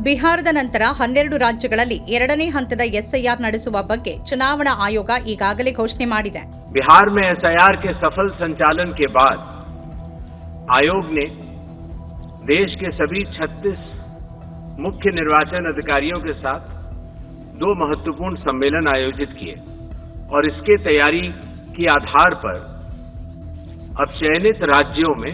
ಬಿಹಾರದ ನಂತರ ಹನ್ನೆರಡು ರಾಜ್ಯಗಳಲ್ಲಿ ಎರಡನೇ ಹಂತದ ಎಸ್ಐಆರ್ ನಡೆಸುವ ಬಗ್ಗೆ ಚುನಾವಣಾ ಆಯೋಗ ಈಗಾಗಲೇ ಘೋಷಣೆ ಮಾಡಿದೆ बिहार में एसआईआर के सफल संचालन के बाद आयोग ने देश के सभी 36 मुख्य निर्वाचन अधिकारियों के साथ दो महत्वपूर्ण सम्मेलन आयोजित किए और इसके तैयारी के आधार पर अब चयनित राज्यों में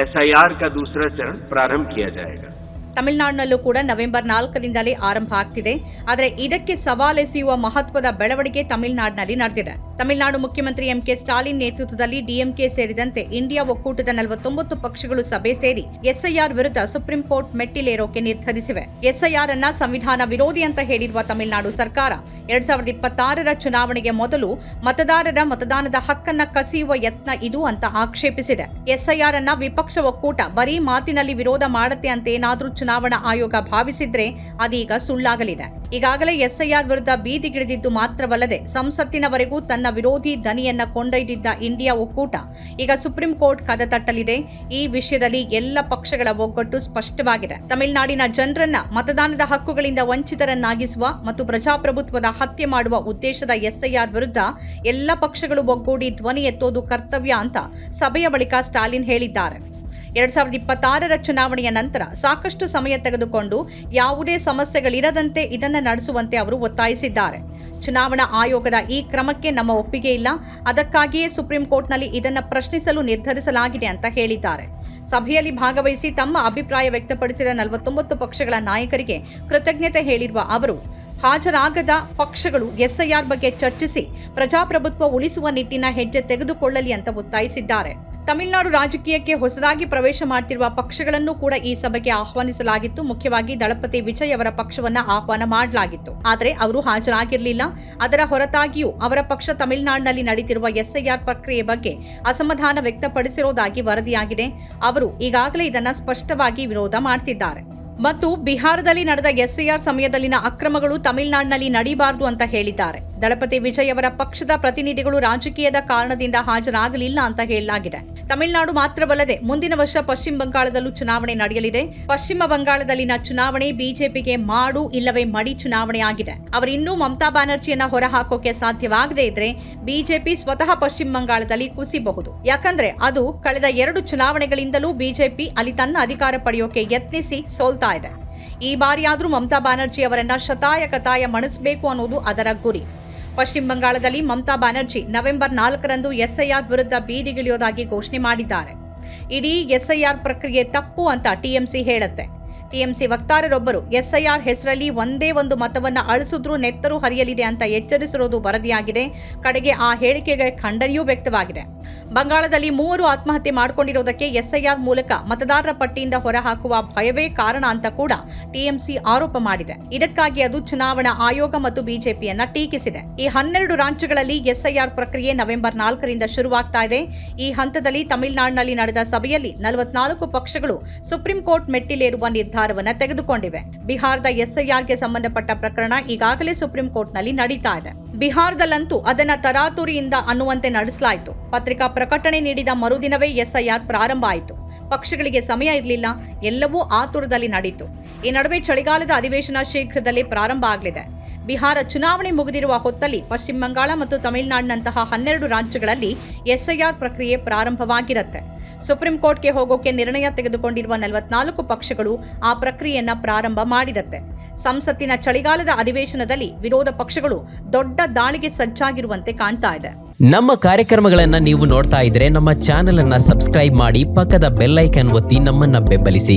एसआईआर का दूसरा चरण प्रारंभ किया जाएगा ತಮಿಳುನಾಡಿನಲ್ಲೂ ಕೂಡ ನವೆಂಬರ್ ನಾಲ್ಕರಿಂದಲೇ ಆರಂಭ ಆಗ್ತಿದೆ. ಆದರೆ ಇದಕ್ಕೆ ಸವಾಲೆಸೆಯುವ ಮಹತ್ವದ ಬೆಳವಣಿಗೆ ತಮಿಳುನಾಡಿನಲ್ಲಿ ನಡೆದಿದೆ. ತಮಿಳುನಾಡು ಮುಖ್ಯಮಂತ್ರಿ ಎಂಕೆ ಸ್ಟಾಲಿನ್ ನೇತೃತ್ವದಲ್ಲಿ ಡಿಎಂಕೆ ಸೇರಿದಂತೆ ಇಂಡಿಯಾ ಒಕ್ಕೂಟದ ನಲವತ್ತೊಂಬತ್ತು ಪಕ್ಷಗಳು ಸಭೆ ಸೇರಿ ಎಸ್ಐಆರ್ ವಿರುದ್ಧ ಸುಪ್ರೀಂ ಕೋರ್ಟ್ ಮೆಟ್ಟಿಲೇರೋಕೆ ನಿರ್ಧರಿಸಿವೆ. ಎಸ್ಐಆರ್ ಅನ್ನ ಸಂವಿಧಾನ ವಿರೋಧಿ ಅಂತ ಹೇಳಿರುವ ತಮಿಳುನಾಡು ಸರ್ಕಾರ ಎರಡ್ ಸಾವಿರದ ಇಪ್ಪತ್ತಾರರ ಚುನಾವಣೆಗೆ ಮೊದಲು ಮತದಾರರ ಮತದಾನದ ಹಕ್ಕನ್ನ ಕಸಿಯುವ ಯತ್ನ ಇದು ಅಂತ ಆಕ್ಷೇಪಿಸಿದೆ. ಎಸ್ಐಆರ್ ಅನ್ನ ವಿಪಕ್ಷ ಒಕ್ಕೂಟ ಬರೀ ಮಾತಿನಲ್ಲಿ ವಿರೋಧ ಮಾಡತ್ತೆ ಅಂತ ಏನಾದ್ರೂ ಚುನಾವಣಾ ಆಯೋಗ ಭಾವಿಸಿದ್ರೆ ಅದೀಗ ಸುಳ್ಳಾಗಲಿದೆ. ಈಗಾಗಲೇ ಎಸ್ಐಆರ್ ವಿರುದ್ಧ ಬೀದಿಗಿಳಿದಿದ್ದು ಮಾತ್ರವಲ್ಲದೆ ಸಂಸತ್ತಿನವರೆಗೂ ತನ್ನ ವಿರೋಧಿ ದನಿಯನ್ನ ಕೊಂಡೊಯ್ದಿದ್ದ ಇಂಡಿಯಾ ಒಕ್ಕೂಟ ಈಗ ಸುಪ್ರೀಂ ಕೋರ್ಟ್ ಕದ ತಟ್ಟಲಿದೆ. ಈ ವಿಷಯದಲ್ಲಿ ಎಲ್ಲ ಪಕ್ಷಗಳ ಒಗ್ಗಟ್ಟು ಸ್ಪಷ್ಟವಾಗಿದೆ. ತಮಿಳುನಾಡಿನ ಜನರನ್ನ ಮತದಾನದ ಹಕ್ಕುಗಳಿಂದ ವಂಚಿತರನ್ನಾಗಿಸುವ ಮತ್ತು ಪ್ರಜಾಪ್ರಭುತ್ವದ ಹತ್ಯೆ ಮಾಡುವ ಉದ್ದೇಶದ ಎಸ್ಐಆರ್ ವಿರುದ್ಧ ಎಲ್ಲ ಪಕ್ಷಗಳು ಒಗ್ಗೂಡಿ ಧ್ವನಿ ಎತ್ತೋದು ಕರ್ತವ್ಯ ಅಂತ ಸಭೆಯ ಬಳಿಕ ಸ್ಟಾಲಿನ್ ಹೇಳಿದ್ದಾರೆ. ಎರಡ್ ಸಾವಿರದ ಇಪ್ಪತ್ತಾರರ ಚುನಾವಣೆಯ ನಂತರ ಸಾಕಷ್ಟು ಸಮಯ ತೆಗೆದುಕೊಂಡು ಯಾವುದೇ ಸಮಸ್ಯೆಗಳಿರದಂತೆ ಇದನ್ನು ನಡೆಸುವಂತೆ ಅವರು ಒತ್ತಾಯಿಸಿದ್ದಾರೆ. ಚುನಾವಣಾ ಆಯೋಗದ ಈ ಕ್ರಮಕ್ಕೆ ನಮ್ಮ ಒಪ್ಪಿಗೆ ಇಲ್ಲ. ಅದಕ್ಕಾಗಿಯೇ ಸುಪ್ರೀಂ ಕೋರ್ಟ್ನಲ್ಲಿ ಇದನ್ನು ಪ್ರಶ್ನಿಸಲು ನಿರ್ಧರಿಸಲಾಗಿದೆ ಅಂತ ಹೇಳಿದ್ದಾರೆ. ಸಭೆಯಲ್ಲಿ ಭಾಗವಹಿಸಿ ತಮ್ಮ ಅಭಿಪ್ರಾಯ ವ್ಯಕ್ತಪಡಿಸಿದ ನಲವತ್ತೊಂಬತ್ತು ಪಕ್ಷಗಳ ನಾಯಕರಿಗೆ ಕೃತಜ್ಞತೆ ಹೇಳಿರುವ ಅವರು, ಹಾಜರಾಗದ ಪಕ್ಷಗಳು ಎಸ್ಐಆರ್ ಬಗ್ಗೆ ಚರ್ಚಿಸಿ ಪ್ರಜಾಪ್ರಭುತ್ವ ಉಳಿಸುವ ನಿಟ್ಟಿನ ಹೆಜ್ಜೆ ತೆಗೆದುಕೊಳ್ಳಲಿ ಅಂತ ಒತ್ತಾಯಿಸಿದ್ದಾರೆ. ತಮಿಳುನಾಡು ರಾಜಕೀಯಕ್ಕೆ ಹೊಸದಾಗಿ ಪ್ರವೇಶ ಮಾಡ್ತಿರುವ ಪಕ್ಷಗಳನ್ನು ಕೂಡ ಈ ಸಭೆಗೆ ಆಹ್ವಾನಿಸಲಾಗಿತ್ತು. ಮುಖ್ಯವಾಗಿ ದಳಪತಿ ವಿಜಯ್ ಅವರ ಪಕ್ಷವನ್ನ ಆಹ್ವಾನ ಮಾಡಲಾಗಿತ್ತು. ಆದರೆ ಅವರು ಹಾಜರಾಗಿರಲಿಲ್ಲ. ಅದರ ಹೊರತಾಗಿಯೂ ಅವರ ಪಕ್ಷ ತಮಿಳುನಾಡಿನಲ್ಲಿ ನಡೆಯುತ್ತಿರುವ ಎಸ್ಐಆರ್ ಪ್ರಕ್ರಿಯೆ ಬಗ್ಗೆ ಅಸಮಾಧಾನ ವ್ಯಕ್ತಪಡಿಸಿರುವುದಾಗಿ ವರದಿಯಾಗಿದೆ. ಅವರು ಈಗಾಗಲೇ ಇದನ್ನ ಸ್ಪಷ್ಟವಾಗಿ ವಿರೋಧ ಮಾಡ್ತಿದ್ದಾರೆ. ಮತ್ತು ಬಿಹಾರದಲ್ಲಿ ನಡೆದ ಎಸ್ಸಿಆರ್ ಸಮಯದಲ್ಲಿನ ಅಕ್ರಮಗಳು ತಮಿಳುನಾಡಿನಲ್ಲಿ ನಡೀಬಾರದು ಅಂತ ಹೇಳಿದ್ದಾರೆ. ದಳಪತಿ ವಿಜಯ್ ಅವರ ಪಕ್ಷದ ಪ್ರತಿನಿಧಿಗಳು ರಾಜಕೀಯದ ಕಾರಣದಿಂದ ಹಾಜರಾಗಲಿಲ್ಲ ಅಂತ ಹೇಳಲಾಗಿದೆ. ತಮಿಳುನಾಡು ಮಾತ್ರವಲ್ಲದೆ ಮುಂದಿನ ವರ್ಷ ಪಶ್ಚಿಮ ಬಂಗಾಳದಲ್ಲೂ ಚುನಾವಣೆ ನಡೆಯಲಿದೆ. ಪಶ್ಚಿಮ ಬಂಗಾಳದಲ್ಲಿನ ಚುನಾವಣೆ ಬಿಜೆಪಿಗೆ ಮಾಡು ಇಲ್ಲವೇ ಮಡಿ ಚುನಾವಣೆ ಆಗಿದೆ. ಅವರಿನ್ನೂ ಮಮತಾ ಬ್ಯಾನರ್ಜಿಯನ್ನ ಹೊರಹಾಕೋಕೆ ಸಾಧ್ಯವಾಗದೇ ಇದ್ರೆ ಬಿಜೆಪಿ ಸ್ವತಃ ಪಶ್ಚಿಮ ಬಂಗಾಳದಲ್ಲಿ ಕುಸಿಬಹುದು. ಯಾಕಂದ್ರೆ ಅದು ಕಳೆದ ಎರಡು ಚುನಾವಣೆಗಳಿಂದಲೂ ಬಿಜೆಪಿ ಅಲ್ಲಿ ತನ್ನ ಅಧಿಕಾರ ಪಡೆಯೋಕೆ ಯತ್ನಿಸಿ ಸೋಲ್ತಾ ಇದೆ. ಈ ಬಾರಿಯಾದ್ರೂ ಮಮತಾ ಬ್ಯಾನರ್ಜಿ ಅವರನ್ನ ಶತಾಯ ಕತಾಯ ಮಣಿಸಬೇಕು ಅನ್ನೋದು ಅದರ ಗುರಿ. ಪಶ್ಚಿಮ ಬಂಗಾಳದಲ್ಲಿ ಮಮತಾ ಬ್ಯಾನರ್ಜಿ ನವೆಂಬರ್ ನಾಲ್ಕರಂದು ಎಸ್ಐಆರ್ ವಿರುದ್ಧ ಬೀದಿಗಿಳಿಯೋದಾಗಿ ಘೋಷಣೆ ಮಾಡಿದ್ದಾರೆ. ಇಡೀ ಎಸ್ಐಆರ್ ಪ್ರಕ್ರಿಯೆ ತಪ್ಪು ಅಂತ ಟಿಎಂಸಿ ಹೇಳುತ್ತೆ. ಟಿಎಂಸಿ ವಕ್ತಾರರೊಬ್ಬರು ಎಸ್ಐಆರ್ ಹೆಸರಲ್ಲಿ ಒಂದೇ ಒಂದು ಮತವನ್ನ ಅಳಿಸಿದ್ರೂ ನೆತ್ತರು ಹರಿಯಲಿದೆ ಅಂತ ಎಚ್ಚರಿಸಿರುವುದು ವರದಿಯಾಗಿದೆ. ಕಡೆಗೆ ಆ ಹೇಳಿಕೆಗೆ ಖಂಡನೆಯೂ ವ್ಯಕ್ತವಾಗಿದೆ. ಬಂಗಾಳದಲ್ಲಿ ಮೂವರು ಆತ್ಮಹತ್ಯೆ ಮಾಡಿಕೊಂಡಿರುವುದಕ್ಕೆ ಎಸ್ಐಆರ್ ಮೂಲಕ ಮತದಾರರ ಪಟ್ಟಿಯಿಂದ ಹೊರಹಾಕುವ ಭಯವೇ ಕಾರಣ ಅಂತ ಕೂಡ ಟಿಎಂಸಿ ಆರೋಪ ಮಾಡಿದೆ. ಇದಕ್ಕಾಗಿ ಅದು ಚುನಾವಣಾ ಆಯೋಗ ಮತ್ತು ಬಿಜೆಪಿಯನ್ನ ಟೀಕಿಸಿದೆ. ಈ ಹನ್ನೆರಡು ರಾಜ್ಯಗಳಲ್ಲಿ ಎಸ್ಐಆರ್ ಪ್ರಕ್ರಿಯೆ ನವೆಂಬರ್ ನಾಲ್ಕರಿಂದ ಶುರುವಾಗ್ತಾ ಇದೆ. ಈ ಹಂತದಲ್ಲಿ ತಮಿಳುನಾಡಿನಲ್ಲಿ ನಡೆದ ಸಭೆಯಲ್ಲಿ ನಲವತ್ನಾಲ್ಕು ಪಕ್ಷಗಳು ಸುಪ್ರೀಂ ಕೋರ್ಟ್ ಮೆಟ್ಟಿಲೇರುವ ನಿರ್ಧಾರವನ್ನ ತೆಗೆದುಕೊಂಡಿವೆ. ಬಿಹಾರದ ಎಸ್ಐಆರ್ಗೆ ಸಂಬಂಧಪಟ್ಟ ಪ್ರಕರಣ ಈಗಾಗಲೇ ಸುಪ್ರೀಂ ಕೋರ್ಟ್ನಲ್ಲಿ ನಡೀತಾ ಇದೆ. ಬಿಹಾರದಲ್ಲಂತೂ ಅದನ್ನ ತರಾತುರಿಯಿಂದ ಅನ್ನುವಂತೆ ನಡೆಸಲಾಯಿತು. ಪತ್ರಿಕಾ ಪ್ರಕಟಣೆ ನೀಡಿದ ಮರುದಿನವೇ ಎಸ್ಐಆರ್ ಪ್ರಾರಂಭ ಆಯಿತು. ಪಕ್ಷಗಳಿಗೆ ಸಮಯ ಇರಲಿಲ್ಲ, ಎಲ್ಲವೂ ಆತುರದಲ್ಲಿ ನಡೆಯಿತು ಈ ನಡುವೆ ಚಳಿಗಾಲದ ಅಧಿವೇಶನ ಶೀಘ್ರದಲ್ಲೇ ಪ್ರಾರಂಭ ಆಗಲಿದೆ. ಬಿಹಾರ ಚುನಾವಣೆ ಮುಗಿದಿರುವ ಹೊತ್ತಲ್ಲಿ ಪಶ್ಚಿಮ ಬಂಗಾಳ ಮತ್ತು ತಮಿಳುನಾಡಿನಂತಹ ಹನ್ನೆರಡು ರಾಜ್ಯಗಳಲ್ಲಿ ಎಸ್ಐಆರ್ ಪ್ರಕ್ರಿಯೆ ಪ್ರಾರಂಭವಾಗಿರುತ್ತೆ. ಸುಪ್ರೀಂ ಕೋರ್ಟ್ಗೆ ಹೋಗೋಕೆ ನಿರ್ಣಯ ತೆಗೆದುಕೊಂಡಿರುವ ನಲವತ್ನಾಲ್ಕು ಪಕ್ಷಗಳು ಆ ಪ್ರಕ್ರಿಯೆಯನ್ನ ಪ್ರಾರಂಭ ಮಾಡಿದತ್ತೆ. ಸಂಸತ್ತಿನ ಚಳಿಗಾಲದ ಅಧಿವೇಶನದಲ್ಲಿ ವಿರೋಧ ಪಕ್ಷಗಳು ದೊಡ್ಡ ದಾಳಿಗೆ ಸಜ್ಜಾಗಿರುವಂತೆ ಕಾಣ್ತಾ ಇದೆ. ನಮ್ಮ ಕಾರ್ಯಕ್ರಮಗಳನ್ನ ನೀವು ನೋಡ್ತಾ ಇದ್ರೆ ನಮ್ಮ ಚಾನೆಲ್ ಅನ್ನ ಸಬ್ಸ್ಕ್ರೈಬ್ ಮಾಡಿ ಪಕ್ಕದ ಬೆಲ್ಲೈಕನ್ ಒತ್ತಿ ನಮ್ಮನ್ನ ಬೆಂಬಲಿಸಿ.